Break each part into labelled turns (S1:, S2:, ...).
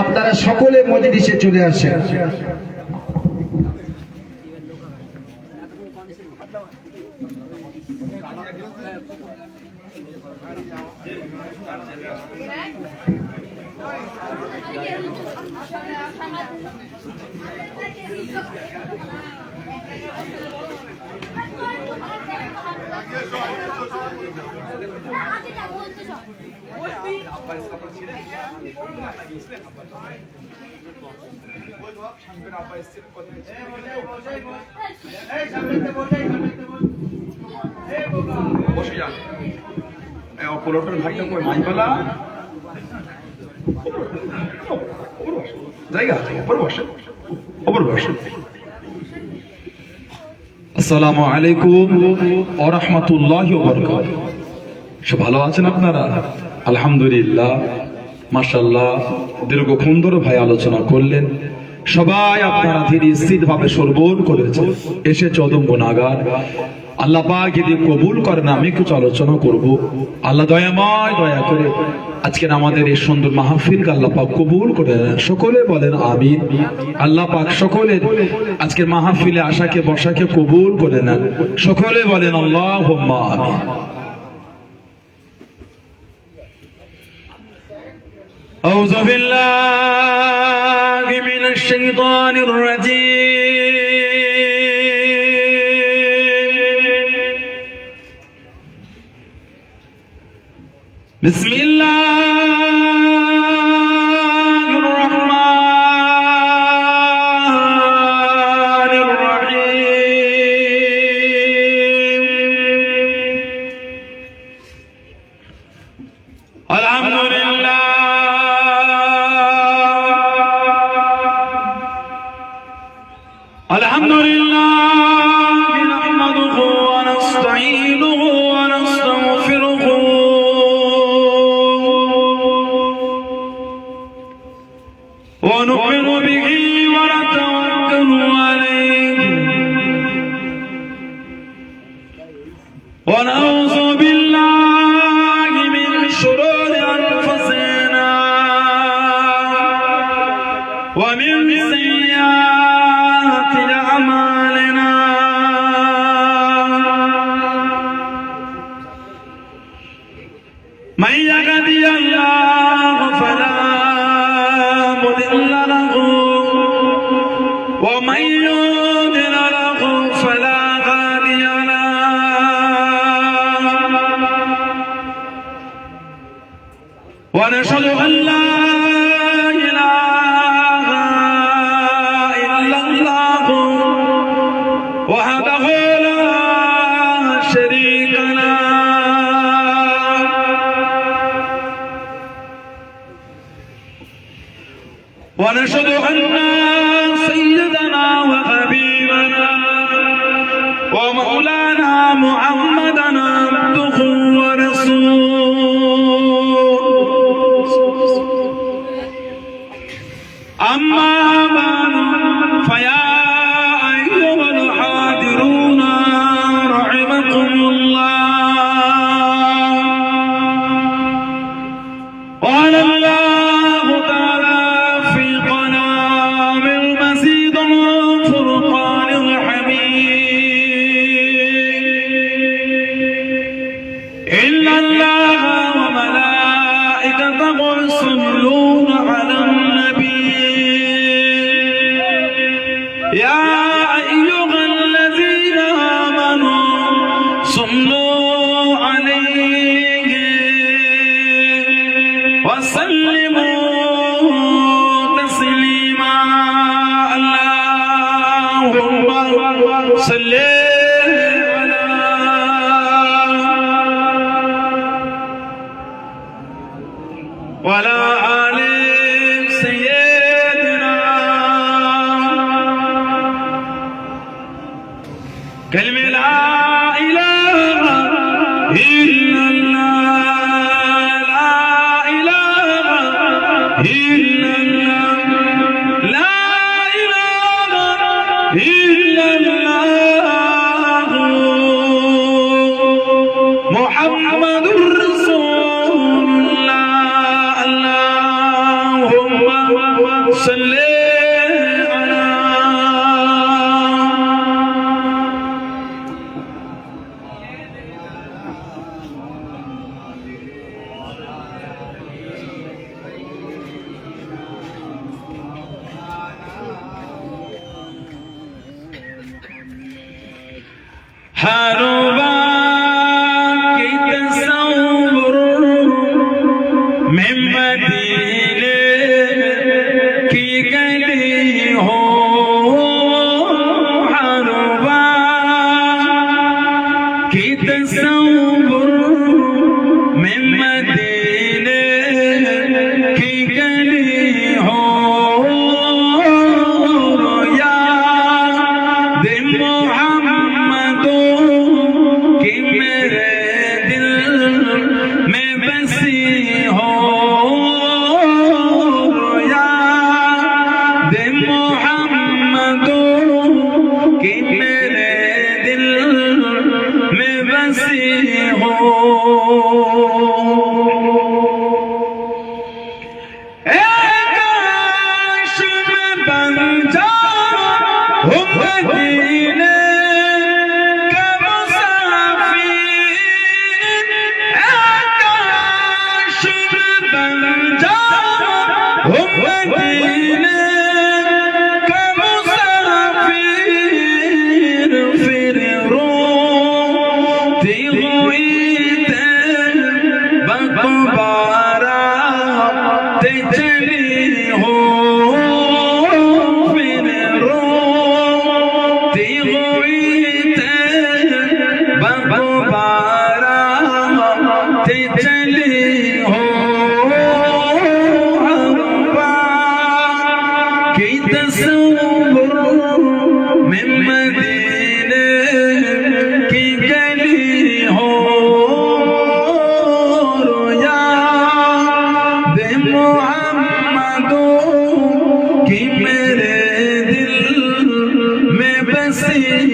S1: আপনারা সকলে মজলিসে চলে আসেন।
S2: বসে যান। এই অপরটার ভাইটা কই? মাইপালা জায়গা আছে ওপর বসে। আসসালামু আলাইকুম ও রাহমাতুল্লাহি ওয়া বারাকাতুহু। সব ভালো আছেন আপনারা? আলহামদুলিল্লাহ মাসাল্লাহ দীর্ঘক্ষণ ধরে ভাই আলোচনা করলেন। সবাই আপনারা ধীরে স্থির ভাবে সরবর করেছেন। এসে অদম্ব গুণাগার আল্লাহ পাক যদি কবুল করেন আমি কিছু আলোচনা করব আল্লাহ দয়াময় দয়া করে আজকের আমাদের এই সুন্দর মাহফিল আল্লাহ পাক কবুল করে নেন। সকলে বলেন আমিন আল্লাহ পাক সকলের আজকের মাহফিলে আশাকে বসাকে কবুল করে নেন সকলে বলেন আল্লাহ আমিন أعوذ بالله من الشيطان الرجيم আলহামদুলিল্লাহ من يهدي الله فلا مضل له ومن يضلل له فلا هادي له ونشهد ونشهد أن وسلموا تسليما. اللهم صل ولا آل سيدنا. كلمة لا إله إلا Haro. से हो मदीने Medine कि मेरे दिल में बसी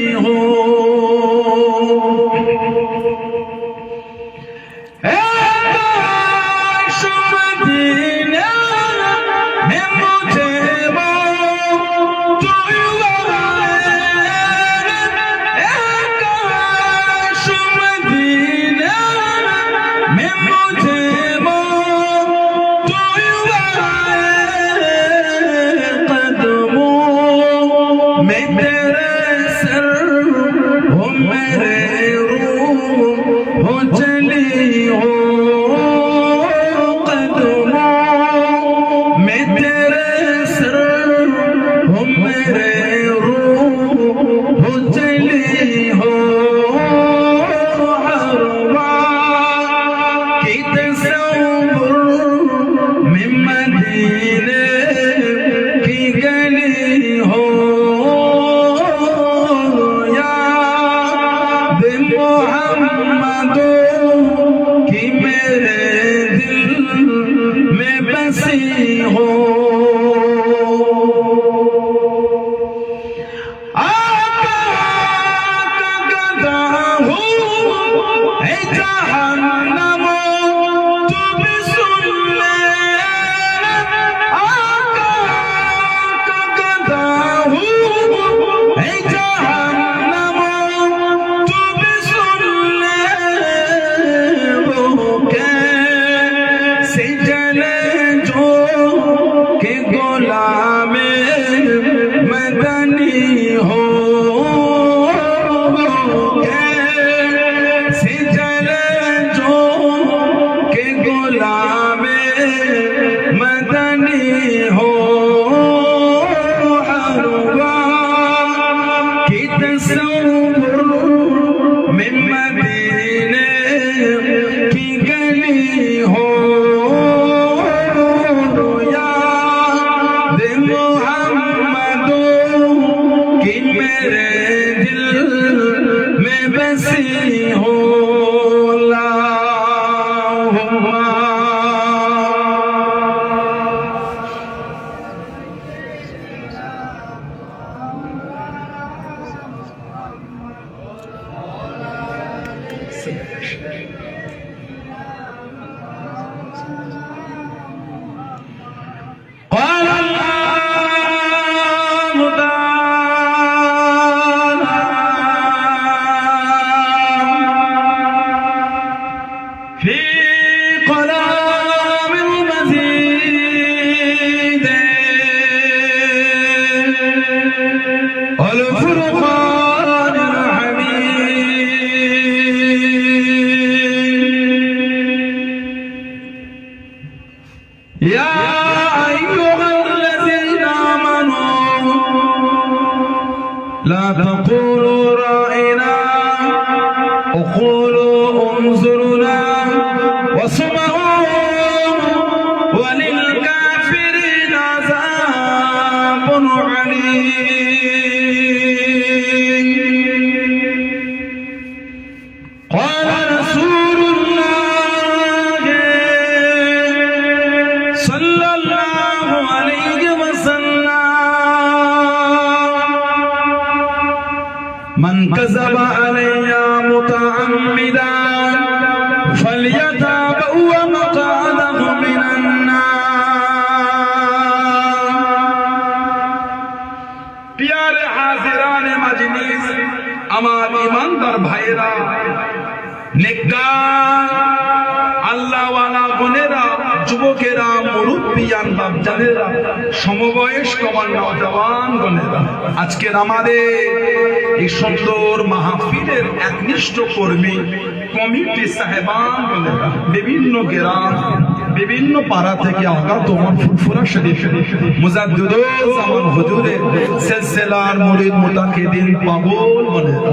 S2: तेरे दिल में बसी हो Beautiful. من
S3: كذب علي متعمدا فليتعلم আমার বোনেরা আজকের আমাদের এই সুন্দর মাহফিলের একনিষ্ঠ কর্মী কমিটি সাহেবান বিভিন্ন গ্রাম, বিভিন্ন পাড়া থেকে আগা তোমার ফুরফুরা শরীফ। মুজাদ্দুদুল জামান হুজুরের সিলসিলার মুরিদ মুতাকিদিন পাগল বোনেরা